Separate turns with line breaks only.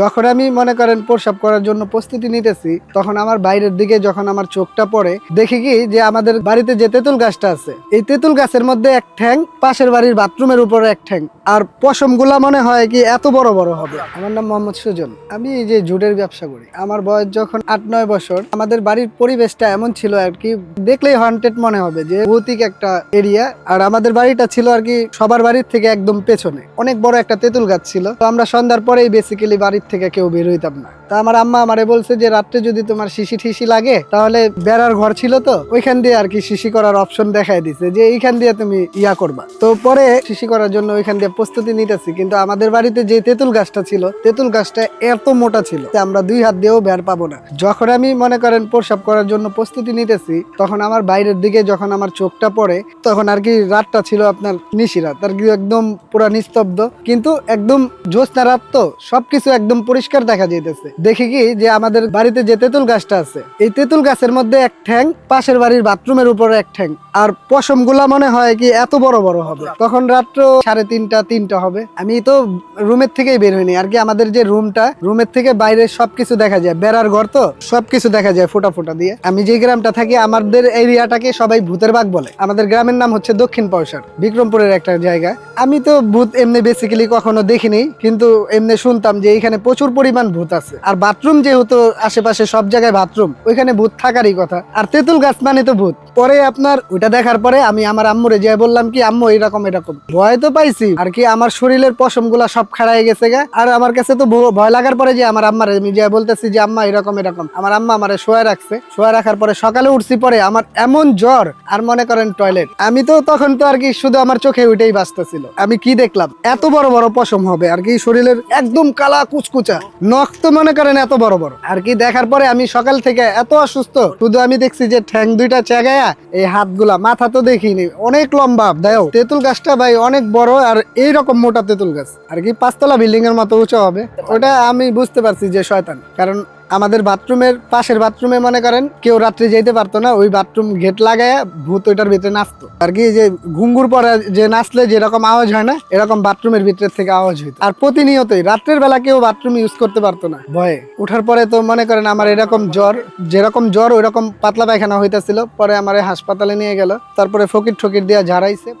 যখন আমি মনে করেন প্রসাব করার জন্য প্রস্তুতি নিতেছি, তখন আমার বাইরের দিকে যখন আমার চোখটা পড়ে, দেখি কি যে আমাদের বাড়িতে যে তেঁতুল গাছটা আছে, এই তেঁতুল গাছের মধ্যে এক ঠ্যাং, পাশের বাড়ির বাথরুমের উপরে এক ঠ্যাং। আর পশমগুলা মনে হয় কি এত বড় বড় হবে। আমার নাম মোহাম্মদ সুজন। আমি এই যে জুটের ব্যবসা করি। আমার বয়স যখন আট নয় বছর, আমাদের বাড়ির পরিবেশটা এমন ছিল আর কি, দেখলেই হন্টেড মনে হবে যে ভৌতিক একটা এরিয়া আর আমাদের বাড়িটা ছিল আর কি সবার বাড়ির থেকে একদম পেছনে। অনেক বড় একটা তেঁতুল গাছ ছিল। তো আমরা সন্ধ্যার পরেই বেসিক্যালি বাড়ির থেকে কেউ বের হইতাম না। তা আমার আম্মা আমারে বলছে যে, রাত্রে যদি তোমার শিশি ঠিসি লাগে, তাহলে বেড়ার ঘর ছিল তো, ওইখান দিয়ে আর কি শিশি করার অপশন দেখাই দিছে যে, এইখান দিয়ে তুমি ইয়া করবা। তো পরে শিশি করার জন্য ওইখান দিয়ে প্রস্তুতি নিতেছি, কিন্তু আমাদের বাড়িতে যে তেঁতুল গাছটা ছিল, তেঁতুল গাছটা এত মোটা ছিল আমরা দুই হাত দিয়েও বের পাবো না। যখন আমি মনে করেন প্রসাব করার জন্য প্রস্তুতি নিতেছি, তখন আমার বাইরের দিকে যখন আমার চোখটা পড়ে, তখন আর কি রাতটা ছিল আপনার নিশিরাত আর কি একদম পুরা নিস্তব্ধ। কিন্তু একদম জ্যোৎস্না রাত তো, সবকিছু একদম পরিষ্কার দেখা যাইতেছে। দেখি কি যে আমাদের বাড়িতে যে তেঁতুল গাছটা আছে, এই তেঁতুল গাছের মধ্যে এক ঠ্যাং, পাশের বাড়ির বাথরুমের উপরে এক ঠ্যাং। আর পশমগুলা মনে হয় কি এত বড় বড় হবে। তখন রাত্র সাড়ে তিনটা তিনটা হবে। আমি তো রুমের থেকেই বের হইনি। আর কি আমাদের যে রুমটা, রুমের থেকে বাইরে সবকিছু দেখা যায়। বেড়ার ঘর তো, সবকিছু দেখা যায় ফোটা ফোটা দিয়ে। আমি যে গ্রামটা থাকি, আমাদের এরিয়াটাকে সবাই ভূতের বাগ বলে। আমাদের গ্রামের নাম হচ্ছে দক্ষিণ পয়সার, বিক্রমপুরের একটা জায়গা। আমি তো ভূত এমনি বেসিক্যালি কখনো দেখিনি, কিন্তু এমনি শুনতাম যে এখানে প্রচুর পরিমাণ ভূত আছে। আর বাথরুম যেহেতু আশেপাশে সব জায়গায় বাথরুম, ওইখানে ভূত থাকারই কথা। আর তেঁতুল গাছ মানে তো ভূত। পরে আপনার ওইটা দেখার পরে আমি আমার আম্মুরে যাই বললাম কি, আম্মু, এরকম এরকম। ভয় তো পাইছি। আর কি, আমার শরীরের পশমগুলা সব খাড়াই গেছে গা। আর আমার কাছে তো ভয় লাগার পরে যে আমার আম্মারে আমি যাই বলতেছি যে, আম্মা, এরকম এরকম। আমার আম্মা আমারে শোয়া রাখছে। শোয়া রাখার পরে সকালে উঠছি, পরে আমার এমন জ্বর, আর মনে করেন টয়লেট। আমি তো তখন তো আর কি শুধু আমার চোখে ওইটাই বাঁচতেছিল। আমি কি দেখলাম? এত বড় বড় পশম হবে, আর কি শরীরের একদম কালা কুচকুচা। নখ তো মনে করেন এত বড় বড়। আর কি দেখার পরে আমি সকাল থেকে এত অসুস্থ, শুধু আমি দেখছি যে ঠ্যাং দুইটা চেগায়া, এই হাতগুলা, মাথা তো দেখিনি, অনেক লম্বা, দেও, তেঁতুল গাছটা ভাই অনেক বড় আর এই রকম মোটা তেঁতুল গাছ। আর কি পাঁচতলা বিল্ডিং এর মতো উঁচু হবে, ওটা আমি বুঝতে পারছি যে শয়তান, কারণ আমাদের বাথরুমের পাশের বাথরুমে মনে করেন, কেউ রাত্রে যেতে পারতো না, ওই বাথরুম গেট লাগায় ভূত ওইটার ভিতরে নাচতো। আর কি যে ঘুঙ্গুর পরে যে নাচলে যেরকম আওয়াজ হয় না, এরকম বাথরুমের ভিতর থেকে আওয়াজ হইতো। আর প্রতিনিয়তই, রাত্রের বেলা কেউ বাথরুম ইউজ করতে পারতো না। ভয়ে। ওঠার পরে তো মনে করেন আমার এরকম জ্বর, যেরকম জ্বর ওইরকম পাতলা পায়খানা হইতেছিল, পরে আমার হাসপাতালে নিয়ে গেল, তারপরে ফকির ঠকির দিয়া ঝাড়াইছে।